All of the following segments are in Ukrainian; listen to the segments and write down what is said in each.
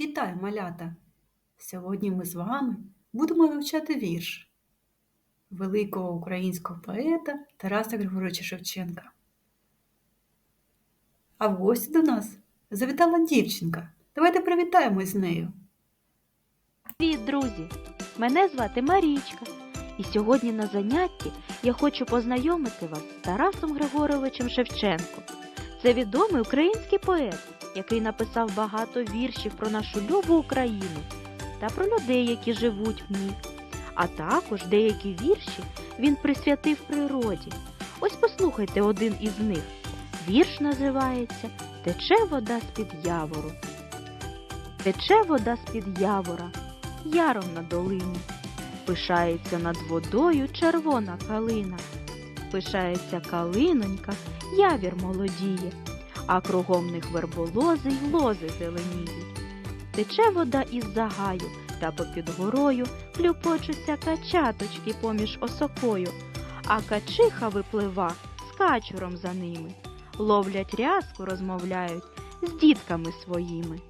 Вітаю, малята! Сьогодні ми з вами будемо вивчати вірш великого українського поета Тараса Григоровича Шевченка. А в гості до нас завітала дівчинка. Давайте привітаємось з нею. Привіт, друзі! Мене звати Марічка, і сьогодні на занятті я хочу познайомити вас з Тарасом Григоровичем Шевченком. Це відомий український поет, який написав багато віршів про нашу любу Україну та про людей, які живуть в ній. А також деякі вірші він присвятив природі. Ось послухайте один із них. Вірш називається Тече вода з-під явору. Тече вода з-під явора, яром на долині. Пишається над водою червона калина. Пишається калинонька, явір молодіє, а кругом них верболози й лози зеленіють. Тече вода із загаю, та попід горою хлюпочуться качаточки поміж осокою, а качиха виплива з качуром за ними. Ловлять рязку, розмовляють з дітками своїми.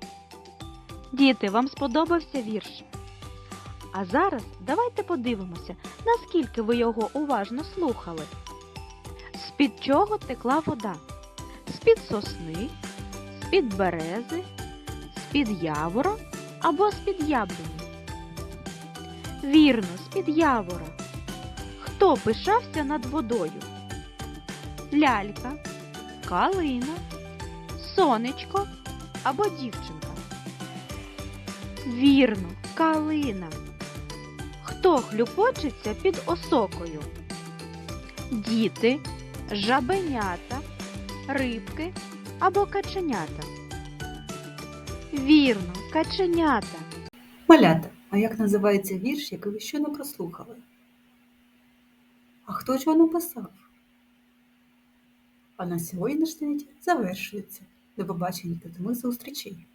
Діти, вам сподобався вірш? А зараз давайте подивимося, наскільки ви його уважно слухали. З-під чого текла вода? З-під сосни, з-під берези, з-під явора або з-під яблуні? Вірно, з-під явора. Хто пишався над водою? Лялька, калина, сонечко або дівчинка? Вірно, калина. Хто хлюпочеться під осокою? Діти, жабенята, рибки або каченята. Вірно, каченята. Малята, а як називається вірш, який ви щойно прослухали? А хто ж його написав? А на сьогодні наш завершується. До побачення та до зустрічей!